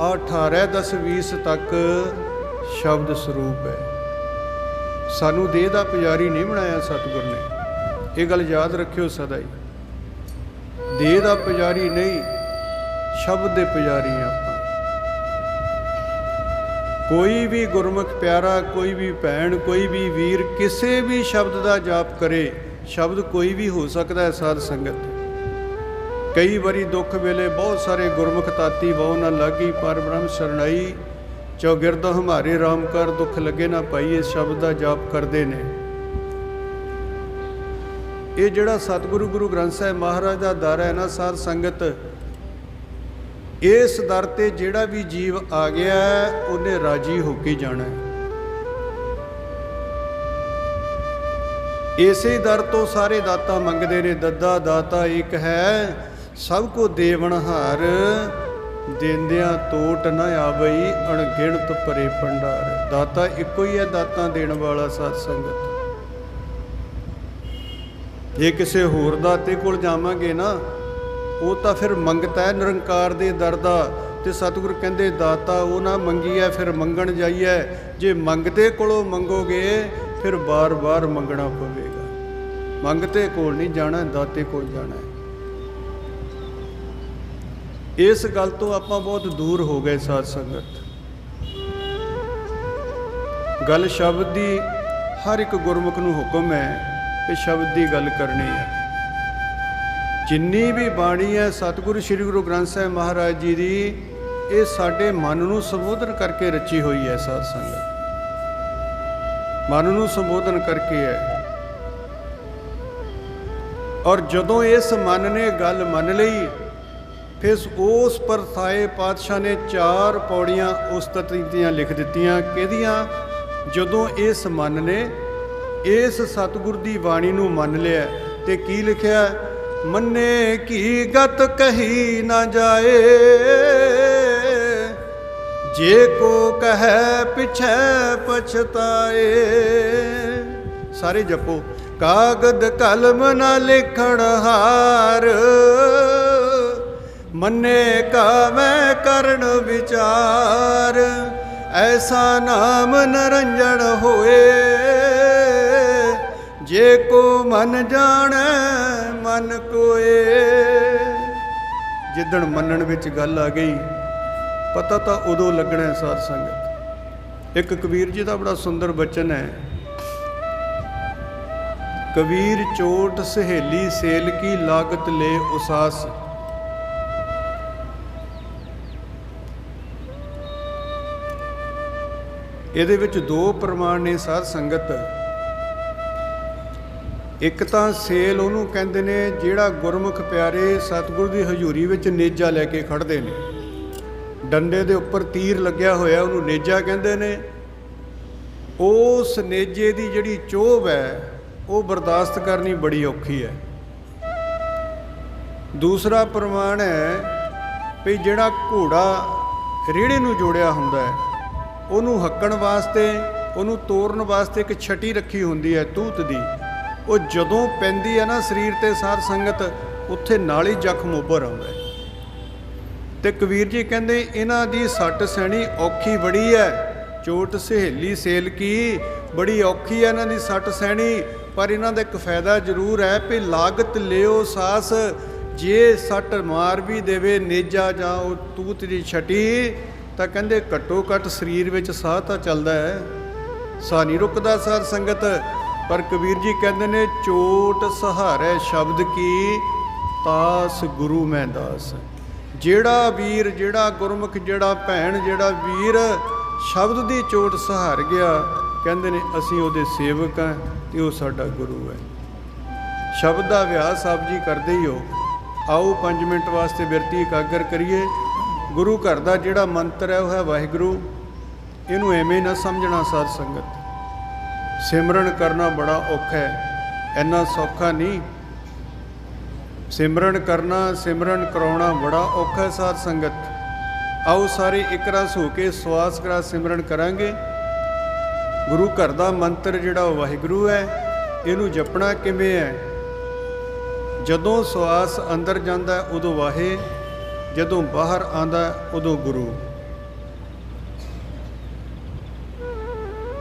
ਆ 18 10 20 ਤੱਕ ਸ਼ਬਦ ਸਰੂਪ ਹੈ। ਸਾਨੂੰ ਦੇਹ ਦਾ ਪੁਜਾਰੀ ਨਹੀਂ ਬਣਾਇਆ ਸਤਿਗੁਰ ਨੇ। ਇਹ ਗੱਲ ਯਾਦ ਰੱਖਿਓ ਸਦਾ ਹੀ। ਦੇਹ ਦਾ ਪੁਜਾਰੀ ਨਹੀਂ, ਸ਼ਬਦ ਦੇ ਪੁਜਾਰੀ ਹਾਂ ਆਪਾਂ। ਕੋਈ ਵੀ ਗੁਰਮੁਖ ਪਿਆਰਾ, ਕੋਈ ਵੀ ਭੈਣ, ਕੋਈ ਵੀ ਵੀਰ ਕਿਸੇ ਵੀ ਸ਼ਬਦ ਦਾ ਜਾਪ ਕਰੇ, ਸ਼ਬਦ ਕੋਈ ਵੀ ਹੋ ਸਕਦਾ ਹੈ ਸਾਧ ਸੰਗਤ। ਕਈ ਵਾਰੀ ਦੁੱਖ ਵੇਲੇ ਬਹੁਤ ਸਾਰੇ ਗੁਰਮੁਖ ਤਾਤੀ ਬਹੁ ਨਾ ਲਾਗੀ, ਪਰ ਬ੍ਰਹਮ ਸਰਣਾਈ ਚੌਗਿਰਦ ਹਮਾਰੇ ਰਾਮ ਕਰ, ਦੁੱਖ ਲੱਗੇ ਨਾ ਪਾਈ ਇਸ ਸ਼ਬਦ ਦਾ ਜਾਪ ਕਰਦੇ ਨੇ। ਇਹ ਜਿਹੜਾ ਸਤਿਗੁਰੂ ਗੁਰੂ ਗ੍ਰੰਥ ਸਾਹਿਬ ਮਹਾਰਾਜ ਦਾ ਦਰ ਹੈ ਨਾ ਸਾਧ ਸੰਗਤ, ਇਸ ਦਰ ਤੇ ਜਿਹੜਾ ਵੀ ਜੀਵ ਆ ਗਿਆ ਉਹਨੇ ਰਾਜੀ ਹੋ ਕੇ ਜਾਣਾ ਇਸੇ ਦਰ ਤੋਂ ਸਾਰੇ ਦਾਤਾ ਮੰਗਦੇ ਨੇ, ਦੱਦਾ ਦਾਤਾ ਇੱਕ ਹੈ ਸਭ ਕੋ ਦੇਵਨਹਾਰ ਦਿੰਦਿਆਂ ਟੋਟ ਨਾ ਆਵਈ, ਅਣਗਿਣਤ ਭਰੇ ਭੰਡਾਰ। ਦਾਤਾ ਇੱਕੋ ਹੀ ਹੈ, ਦਾਤਾਂ ਦੇਣ ਵਾਲਾ ਸਤ ਸੰਗਤ। ਜੇ ਕਿਸੇ ਹੋਰ ਦਾਤੇ ਕੋਲ ਜਾਵਾਂਗੇ ਨਾ, ਉਹ ਤਾਂ ਫਿਰ ਮੰਗਤਾ ਹੈ ਨਿਰੰਕਾਰ ਦੇ ਦਰ ਦਾ। ਤੇ ਸਤਿਗੁਰ ਕਹਿੰਦੇ, ਦਾਤਾ, ਉਹ ਨਾ ਮੰਗੀਐ, ਫਿਰ ਮੰਗਣ ਜਾਈਐ। ਜੇ ਮੰਗਤੇ ਕੋਲੋਂ ਮੰਗੋਗੇ, ਫਿਰ ਬਾਰ-ਬਾਰ ਮੰਗਣਾ ਪਵੇਗਾ। ਮੰਗਤੇ ਕੋਲ ਨਹੀਂ ਜਾਣਾ, ਦਾਤੇ ਕੋਲ ਜਾਣਾ ਇਸ ਗੱਲ ਤੋਂ ਆਪਾਂ ਬਹੁਤ ਦੂਰ ਹੋ ਗਏ ਸਾਧ ਸੰਗਤ। ਗੱਲ ਸ਼ਬਦ ਦੀ ਹਰ ਇੱਕ ਗੁਰਮੁਖ ਨੂੰ ਹੁਕਮ ਹੈ ਕਿ ਸ਼ਬਦ ਦੀ ਗੱਲ ਕਰਨੀ ਹੈ। ਜਿੰਨੀ ਵੀ ਬਾਣੀ ਹੈ ਸਤਿਗੁਰੂ ਸ੍ਰੀ ਗੁਰੂ ਗ੍ਰੰਥ ਸਾਹਿਬ ਮਹਾਰਾਜ ਜੀ ਦੀ, ਇਹ ਸਾਡੇ ਮਨ ਨੂੰ ਸੰਬੋਧਨ ਕਰਕੇ ਰਚੀ ਹੋਈ ਹੈ ਸਾਧ ਸੰਗਤ। ਮਨ ਨੂੰ ਸੰਬੋਧਨ ਕਰਕੇ ਹੈ। ਔਰ ਜਦੋਂ ਇਸ ਮਨ ਨੇ ਗੱਲ ਮੰਨ ਲਈ ਫਿਰ ਉਸ ਪਰਥਾਏ ਪਾਤਸ਼ਾਹ ਨੇ ਚਾਰ ਪੌੜੀਆਂ ਉਸਤਤ ਦੀਆਂ ਲਿਖ ਦਿੱਤੀਆਂ, ਕਿਹਦੀਆਂ? ਜਦੋਂ ਇਸ ਮਨ ਨੇ ਇਸ ਸਤਿਗੁਰ ਦੀ ਬਾਣੀ ਨੂੰ ਮੰਨ ਲਿਆ ਤੇ ਕੀ ਲਿਖਿਆ? ਮੰਨੇ ਕੀ ਗਤ ਕਹੀ ਨਾ ਜਾਏ। ਜੇ ਕੋ ਕਹੈ ਪਿਛੈ ਪਛਤਾਏ। ਸਾਰੇ ਜਪੋ। ਕਾਗਦ ਕਲਮ ਨਾ ਲਿਖਣ ਹਾਰ। ਮੰਨੇ ਕਾ ਕਰਨ ਵਿਚਾਰ, ਐਸਾ ਨਾਮ ਨਰੰਜਣ ਹੋਏ। ਜੇ ਕੋ ਮਨ ਜਾਣੈ, ਮਨ ਕੋਏ। ਜਿੱਦਣ ਮੰਨਣ ਵਿੱਚ ਗੱਲ ਆ ਗਈ, ਪਤਾ ਤਾਂ ਉਦੋਂ ਲੱਗਣਾ ਹੈ ਸਾਧ ਸੰਗਤ। ਇੱਕ ਕਬੀਰ ਜੀ ਦਾ ਬੜਾ ਸੁੰਦਰ ਬਚਨ ਹੈ। ਕਬੀਰ ਚੋਟ ਸਹੇਲੀ ਸੇਲ ਕੀ ਲਾਗਤ ਲੈ ਉਸਾਸ। ਇਹਦੇ ਵਿੱਚ ਦੋ ਪ੍ਰਮਾਣ ਨੇ ਸਾਧ ਸੰਗਤ। ਇੱਕ ਤਾਂ ਸੇਲ ਉਹਨੂੰ ਕਹਿੰਦੇ ਨੇ, ਜਿਹੜਾ ਗੁਰਮੁਖ ਪਿਆਰੇ ਸਤਿਗੁਰੂ ਦੀ ਹਜ਼ੂਰੀ ਵਿੱਚ ਨੇਜਾ ਲੈ ਕੇ ਖੜਦੇ ਨੇ। ਡੰਡੇ ਦੇ ਉੱਪਰ ਤੀਰ ਲੱਗਿਆ ਹੋਇਆ, ਉਹਨੂੰ ਨੇਜਾ ਕਹਿੰਦੇ ਨੇ। ਉਸ ਨੇਜੇ ਦੀ ਜਿਹੜੀ ਚੋਭ ਹੈ, ਉਹ ਬਰਦਾਸ਼ਤ ਕਰਨੀ ਬੜੀ ਔਖੀ ਹੈ। ਦੂਸਰਾ ਪ੍ਰਮਾਣ ਹੈ ਵੀ ਜਿਹੜਾ ਘੋੜਾ ਰੇੜੇ ਨੂੰ ਜੋੜਿਆ ਹੁੰਦਾ ਹੈ ਉਹਨੂੰ ਹੱਕਣ ਵਾਸਤੇ, ਉਹਨੂੰ ਤੋੜਨ ਵਾਸਤੇ ਇੱਕ ਛਟੀ ਰੱਖੀ ਹੁੰਦੀ ਹੈ ਤੂਤ ਦੀ। ਉਹ ਜਦੋਂ ਪੈਂਦੀ ਹੈ ਨਾ ਸਰੀਰ ਤੇ ਸਾਰ ਸੰਗਤ, ਉੱਥੇ ਨਾਲ ਹੀ ਜ਼ਖਮ ਉੱਭਰ ਆਉਂਦਾ ਹੈ। ਤੇ ਕਬੀਰ ਜੀ ਕਹਿੰਦੇ, ਇਹਨਾਂ ਦੀ ਸੱਟ ਸਹਿਣੀ ਔਖੀ ਬੜੀ ਹੈ। ਚੋਟ ਸਹੇਲੀ ਸੇਲ ਕੀ? ਬੜੀ ਔਖੀ ਹੈ ਇਹਨਾਂ ਦੀ ਸੱਟ ਸਹਿਣੀ। ਪਰ ਇਹਨਾਂ ਦਾ ਇੱਕ ਫਾਇਦਾ ਜ਼ਰੂਰ ਹੈ ਵੀ ਲਾਗਤ ਲਿਓ ਸਾਸ। ਜੇ ਸੱਟ ਮਾਰ ਵੀ ਦੇਵੇ ਨੇਜਾ ਜਾਂ ਉਹ ਤੂਤ ਦੀ ਛਟੀ ਤਾਂ ਕਹਿੰਦੇ ਘੱਟੋ ਘੱਟ ਸਰੀਰ ਵਿੱਚ ਸਾਹ ਤਾਂ ਚੱਲਦਾ ਹੈ। ਸਾਹ ਨਹੀਂ ਰੁਕਦਾ ਸਾਧ ਸੰਗਤ, ਪਰ ਕਬੀਰ ਜੀ ਕਹਿੰਦੇ ਨੇ, ਚੋਟ ਸਹਾਰੇ ਸ਼ਬਦ ਕੀ ਤਾਸ ਗੁਰੂ ਮੈਂ ਦਾਸ। ਜਿਹੜਾ ਵੀਰ, ਜਿਹੜਾ ਗੁਰਮੁਖ, ਜਿਹੜਾ ਭੈਣ, ਜਿਹੜਾ ਵੀਰ ਸ਼ਬਦ ਦੀ ਚੋਟ ਸਹਾਰ ਗਿਆ, ਕਹਿੰਦੇ ਨੇ, ਅਸੀਂ ਉਹਦੇ ਸੇਵਕ ਹਾਂ ਤੇ ਉਹ ਸਾਡਾ ਗੁਰੂ ਹੈ। ਸ਼ਬਦ ਦਾ ਅਭਿਆਸ ਆਪ ਜੀ ਕਰਦੇ ਹੀ ਹੋ। ਆਓ 5 ਮਿੰਟ ਵਾਸਤੇ ਬਿਰਤੀ ਇਕਾਗਰ ਕਰੀਏ। ਗੁਰੂ ਘਰ ਦਾ ਜਿਹੜਾ ਮੰਤਰ ਹੈ, ਉਹ ਹੈ ਵਾਹਿਗੁਰੂ। ਇਹਨੂੰ ਐਵੇਂ ਨਾ ਸਮਝਣਾ ਸਾਧ ਸੰਗਤ। ਸਿਮਰਨ ਕਰਨਾ ਬੜਾ ਔਖਾ ਹੈ। ਇੰਨਾ ਸੌਖਾ ਨਹੀਂ। ਸਿਮਰਨ ਕਰਨਾ, ਸਿਮਰਨ ਕਰਾਉਣਾ ਬੜਾ ਔਖਾ ਹੈ ਸਾਧ ਸੰਗਤ। ਆਓ ਸਾਰੇ ਇੱਕ ਰਸ ਹੋ ਕੇ ਸਵਾਸ ਕਰਾ ਸਿਮਰਨ ਕਰਾਂਗੇ। ਗੁਰੂ ਘਰ ਦਾ ਮੰਤਰ ਜਿਹੜਾ ਵਾਹਿਗੁਰੂ ਹੈ, ਇਹਨੂੰ ਜਪਣਾ ਕਿਵੇਂ ਹੈ? ਜਦੋਂ ਸਵਾਸ ਅੰਦਰ ਜਾਂਦਾ, ਉਦੋਂ ਵਾਹੇ। ਜਦੋਂ ਬਾਹਰ ਆਂਦਾ ਉਦੋਂ ਗੁਰੂ